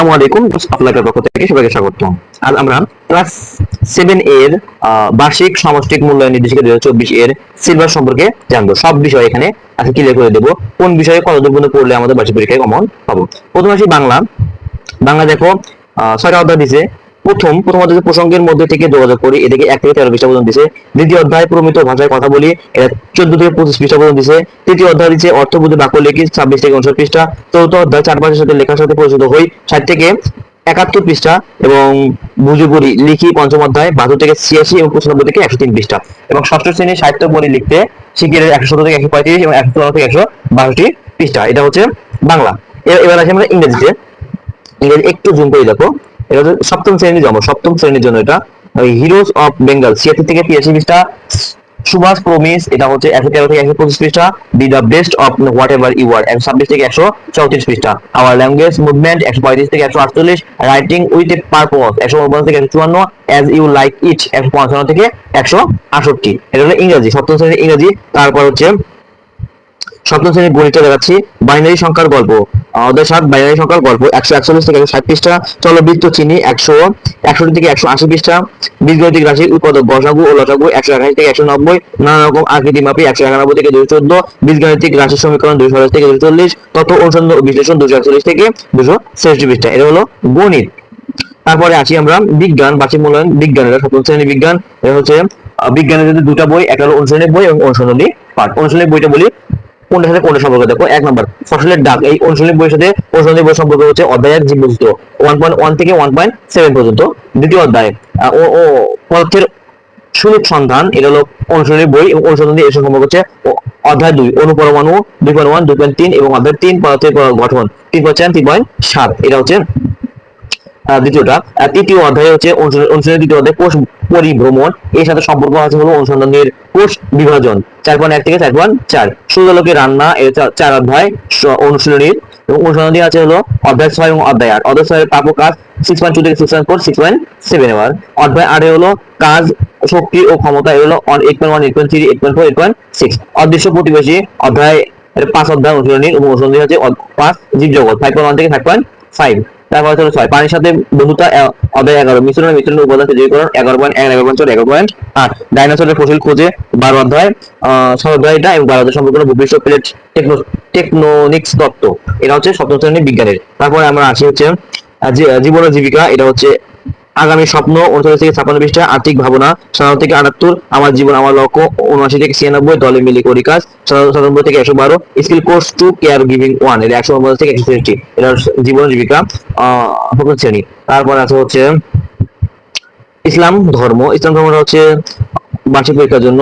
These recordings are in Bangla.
আসসালামু আলাইকুম। আপনাদের পক্ষ থেকে সবাইকে স্বাগত আজ আমরা ক্লাস সেভেন এর বার্ষিক সামষ্টিক মূল্যায়ন নির্দেশিকা দুই চব্বিশ এর সিলেবাস সম্পর্কে জানব। সব বিষয় এখানে আজকে ক্লিয়ার করে দেবো। কোন বিষয়ে কত পড়লে আমাদের বার্ষিক পরীক্ষায় কমন পাবো? প্রথমে আসি বাংলা। বাংলা দেখো ছয়টা অধ্যায় দিছে। প্রথম প্রথম অধ্যায় প্রসঙ্গের মধ্যে থেকে যোগাযোগ করি। এদিকে এক থেকে তেরো পৃষ্ঠা পর্যন্ত দিছে। দ্বিতীয় অধ্যায় প্রমিত ভাষায় কথা বলি। এটা চোদ্দ থেকে পঁচিশ পৃষ্ঠা পর্যন্ত দিছে। তৃতীয় অধ্যায় দিচ্ছে অর্থ বুঝে বাক্য লিখি, ছাব্বিশ থেকে উনষাট পৃষ্ঠা। চতুর্থ অধ্যায় চার পাঁচের সাথে লেখার সাথে পরিচিত হই। ষাট থেকে একাত্তর পৃষ্ঠা এবং বুঝে লিখি পঞ্চম অধ্যায়, বাহাত্তর থেকে ছিয়াশি এবং পঁচানব্বই থেকে একশো তিন পৃষ্ঠা। এবং ষষ্ঠ শ্রেণির সাহিত্য বই লিখতে শিখের একশো সতেরো থেকে একশো পঁয়ত্রিশ এবং একশো চুয়ান্ন থেকে একশো বাষট্টি পৃষ্ঠা। এটা হচ্ছে বাংলা। এবার আসি আমরা ইংরেজিতে। ইংরেজি একটু জুম করে দেখো। এটা হচ্ছে সপ্তম শ্রেণির জন্ম, সপ্তম শ্রেণির জন্য এটা। হিরোজ অফ বেঙ্গল ছিয়াত্তর থেকে তিরাশি পৃষ্ঠা। সুভাষ প্রমিস, এটা হচ্ছে একশো তেরো থেকে একশো পঁচিশ পৃষ্ঠা। Be the best of whatever you are একশো ছাব্বিশ থেকে একশো চৌত্রিশ পৃষ্ঠা। আওয়ার ল্যাঙ্গুয়েজ মুভমেন্ট একশো পঁয়ত্রিশ থেকে একশো আটচল্লিশ। রাইটিং উইথ এ পারপোজ একশো উনপঞ্চাশ থেকে একশো চুয়ান্ন। অ্যাজ ইউ লাইক ইট একশো পঞ্চান্ন থেকে একশো আটষট্টি। এটা হলো ইংরেজি, সপ্তম শ্রেণির ইংরেজি। তারপর হচ্ছে সপ্তম শ্রেণির গণিতটা দেখাচ্ছি। বাইনারি সংখ্যার গল্প। আমাদের সাত বাইনারি সংখ্যার গল্প। একশো একচল্লিশ থেকে একশো ষাট চলবৃত্ত চিনি, একশো। একষট্টি থেকে একশো আশি পৃষ্ঠা। বীজগণিতিক রাশির উৎপাদক গসাগু ও লসাগু, একশো একাশি থেকে একশো নব্বই। নানা রকম আকৃতি মাপি একশো একানব্বই থেকে দুশো চোদ্দ। বীজগাণিতিক রাশির সমীকরণ দুশো সাতাশ থেকে দুশো চল্লিশ। তত অনুসন্ধান ও বিশ্লেষণ দুশো একচল্লিশ থেকে দুশো ছেষট্টি পৃষ্ঠা। এটা হলো গণিত। তারপরে আসি আমরা বিজ্ঞান বার্ষিক মূল্যায়ন বিজ্ঞান এটা সপ্তম শ্রেণির বিজ্ঞান। এটা হচ্ছে বিজ্ঞানের যদি দুটা বই, একটা হলো অনুশীলনী বই এবং অনুশীলনী পাঠ। অনুশীলনী বইটা বলি কোনটার সাথে কোনটা সম্পর্ক? দেখো, এক নম্বর, ফসলের ডাক এই অনুশীলনী বইয়ের সাথে অনুশীলনী বই সম্পর্ক হচ্ছে অধ্যায় এক জীববৈচিত্র্য ওয়ান পয়েন্ট ওয়ান থেকে ওয়ান পয়েন্ট সেভেন পর্যন্ত। দ্বিতীয় অধ্যায় ও ও, পদার্থের সুরূপ সন্ধান, এটা হলো অনুশীলনী বই এবং অনুশীলনী এর সম্পর্ক হচ্ছে অধ্যায় দুই, অনুপরমাণু দুই পয়েন্ট ওয়ান দুই পয়েন্ট তিন এবং অধ্যায় তিন পদার্থের গঠন, তিন পয়েন্ট তিন পয়েন্ট সাত, এটা হচ্ছে দ্বিতীয়টা তৃতীয় অধ্যায় হচ্ছে অনুসরণের দ্বিতীয় অধ্যায় কোষ পরিভ্রমণ। এর সাথে সম্পর্ক আছে হলো অনুসন্ধানের কোষ বিভাজন। চার পয়েন্ট এক থেকে চার পয়েন্ট চার। সূর্যালোকের রান্না, এর চার অধ্যায় অনুশীলনীর এবং অনুসন্ধানী আছে হলো অধ্যায় ছয় এবং অধ্যায় আট। অধ্যায় ছয়ের প্রাপ্য কাজ সিক্স পয়েন্ট টু থেকে six point four six point seven এবার। অধ্যায় আটে হলো কাজ, শক্তি ও ক্ষমতা এর হলো eight point one eight point three eight point four eight point six অদৃশ্য প্রতিবেশী অধ্যায় পাঁচ অধ্যায় অনুশীলনী এবং অনুসন্ধানী হচ্ছে অধ- পাঁচ জীবজগৎ ফাইভ পয়েন্ট ওয়ান থেকে ফাইভ পয়েন্ট ফাইভ তারপর হচ্ছে ছয়। পানির সাথে বহুতা হবে এগারো। মিশ্রণ মিশ্রণের উপাদান তৈরিকরণ এগারো পয়েন্ট এগারো পয়েন্ট এগারো পয়েন্ট আট। ডাইনোসরের ফসিল খোঁজে বারো অধ্যায় ছয় অধ্যায়টা এবং বারো অধ্যায় সম্পর্কে ভূপৃষ্ঠ প্লেট টেকনো, টেকনোনিক্স তত্ত্ব। এটা হচ্ছে সপ্তম শ্রেণির বিজ্ঞানের। তারপরে আমরা আসি হচ্ছে জীবন জীবিকা। এটা হচ্ছে আগামী স্বপ্ন, উনচল্লিশ থেকে ছাপান্ন পৃষ্ঠা, আর্থিক ভাবনা, সাতান্ন থেকে আটাত্তর, আমার জীবন, আমার লক্ষ্য, উনআশি থেকে ছিয়ানব্বই, দলে মিলি করি কাজ সাতানব্বই থেকে একশো বারো, skill course two caregiving one, এটা একশো উনপঞ্চাশ থেকে একশো ছেষট্টি এটা জীবন জীবিকা শ্রেণি। তারপর আছে হচ্ছে ইসলাম ধর্ম, ইসলাম ধর্মটা হচ্ছে বার্ষিক পরীক্ষার জন্য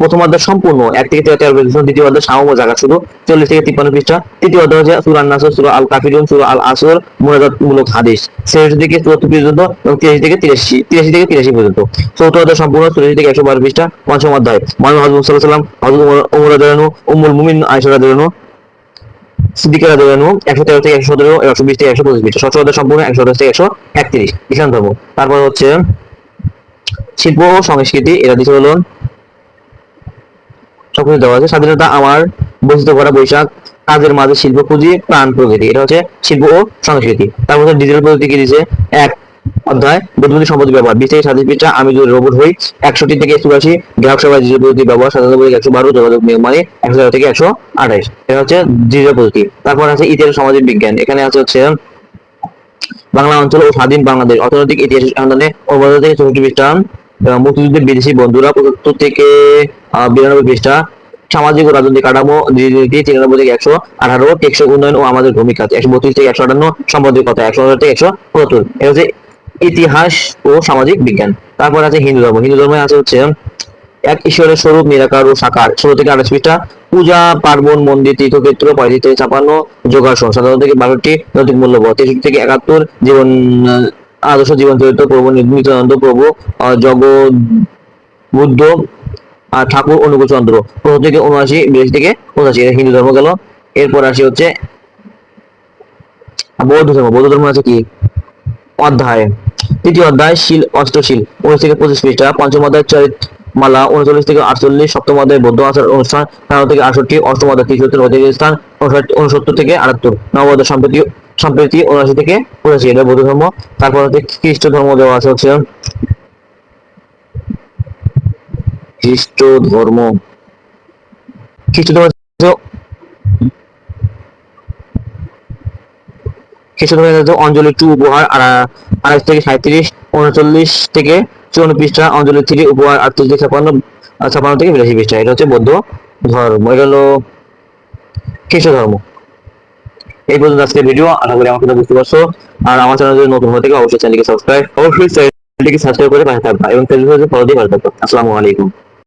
প্রথম অধ্যায় সম্পূর্ণ। এক থেকে তেরো তেরো পর্যন্ত দ্বিতীয় অধ্যায় সামম জায়গা শুধু। চল্লিশ থেকে তিপ্পান্ন পৃষ্ঠা। তৃতীয় অধ্যায় হচ্ছে সুরান নাসর সুরা আল কাফিরুন সুরা আল আসর মূলক হাদিস। ছেষট্টি থেকে চুয়াত্তর পর্যন্ত এবং তিরাশি থেকে তিরাশি তিরাশি থেকে তিরাশি পর্যন্ত। চৌথ অধ্যায় সম্পূর্ণ, চল্লিশ থেকে একশো বারো পৃষ্ঠা, পঞ্চম অধ্যায়। মানুষ সাল্লাহ সাল্লাম হজরত উমর রাজানু উম্মুল মুমিন আয়সা রাজানু সিদ্দিকা রাজানু একশো তেরো থেকে একশো সতেরো, একশো বিশ থেকে একশো পঁচিশ পৃষ্ঠা। ষষ্ঠ অধ্যায় সম্পূর্ণ, একশো দশ থেকে একশো একত্রিশ। ইসলাম ধর্ম। তারপর হচ্ছে শিল্প ও সংস্কৃতি, এরা দিচ্ছে হলো সবকিছু দেওয়া আছে। স্বাধীনতা আমার বৈচিত্র্য ভরা বৈশাখ, কাজের মাঝে শিল্প পুঁজি, প্রাণ প্রকৃতি। এটা হচ্ছে শিল্প ও সংস্কৃতি। তার মধ্যে ডিজিটাল প্রযুক্তি কি দিয়েছে? এক অধ্যায় বৈদ্যুতিক সম্পত্তি ব্যবহার। বিশ থেকে সাতাশ পৃষ্ঠা, আমি যদি রোবট হই, একষট্টি থেকে চুরাশি গ্রাহক সেবা ডিজিটাল প্রযুক্তি ব্যবহার থেকে একশো বারো, যোগাযোগ মানে একশো তেরো থেকে একশো আঠাইশ এটা হচ্ছে ডিজিটাল প্রযুক্তি। তারপর আছে ইতিহাস সামাজিক বিজ্ঞান। এখানে আছে হচ্ছে বাংলা অঞ্চল ও স্বাধীন বাংলাদেশ। অর্থনৈতিক ইতিহাস সন্ধানে অনুবাদ থেকে চৌষট্টি পৃষ্ঠা। এবং মুক্তিযুদ্ধের বিদেশি বন্ধুরা পঁচাত্তর থেকে বিরানব্বই পৃষ্ঠা, সামাজিক ও রাজনৈতিক কাঠামো রীতিনীতি তিরানব্বই থেকে একশো আঠারো, টেকসই উন্নয়ন ও আমাদের ভূমিকা একশো বত্রিশ থেকে একশো আটান্ন সাম্প্রদায়িকতা একশো আঠারো থেকে একশো পঁচাত্তর এটা হচ্ছে ইতিহাস ও সামাজিক বিজ্ঞান। তারপর আছে হিন্দু ধর্ম। হিন্দু ধর্মে আছে হচ্ছে এক ঈশ্বরের স্বরূপ, নিরাকার ও সাকার। ষোলো থেকে আঠাশ পৃষ্ঠা, পূজা, পার্বণ, মন্দির, তীর্থক্ষেত্র, পঁয়ত্রিশ থেকে ছাপান্ন, যোগাসন। সাধারণ থেকে বারোটি নৈতিক মূল্যবোধ। তেষট্টি থেকে একাত্তর, জীবন আদর্শ জীবন চরিত্র, প্রভু নিত্যানন্দ প্রভু জগৎ, বুদ্ধ, আর ঠাকুর অনুকূল চন্দ্র। পনেরো থেকে উনআশি বিরাশি থেকে পঁচাশি হিন্দু ধর্ম গেল। এরপর আসি হচ্ছে বৌদ্ধ ধর্ম। বৌদ্ধ ধর্ম আছে কি? অধ্যায়। তৃতীয় অধ্যায়, শিল, অষ্টশীল। উনিশ থেকে পঁচিশ পৃষ্ঠা। পঞ্চম অধ্যায় চরিত মালা উনচল্লিশ থেকে আটচল্লিশ, সপ্তম অধ্যায়, বৌদ্ধ আচার অনুষ্ঠান। থেকে আটষট্টি, অষ্টম অধ্যায় তিরিশ স্থান উনসত্তর থেকে আটাত্তর। নবম অধ্যায় সম্প্রতি সম্প্রতি উনআশি থেকে পঁচাশি এটা বৌদ্ধ ধর্ম। তারপর হচ্ছে খ্রিস্ট ধর্ম দেওয়া আছে হচ্ছে খ্রিস্ট ধর্ম। খ্রিস্ট ধর্ম খ্রিস্ট ধর্মের অঞ্জলি টু উপহার আড়াইশ থেকে সাঁত্রিশ উনচল্লিশ থেকে চুয়ান্ন পৃষ্ঠা অঞ্জলি থ্রি উপহার আটত্রিশ থেকে ছাপান্ন ছাপান্ন থেকে বিরাশি পৃষ্ঠা। এটা হচ্ছে বৌদ্ধ ধর্ম। এটা হলো খ্রিস্ট ধর্ম। এই পর্যন্ত আজকে ভিডিও আশা করি আমার বুঝতে পারছ। আর আমার চ্যানেল যদি নতুন হয়ে থাকে, অবশ্যই চ্যানেলকে সাবস্ক্রাইব অবশ্যই চ্যানেলটিকে সাবস্ক্রাইব করে পাশে থাকবা এবং ফেসবুকে ফলো দিয়ে পাশে থাকবা। আসসালামু আলাইকুম।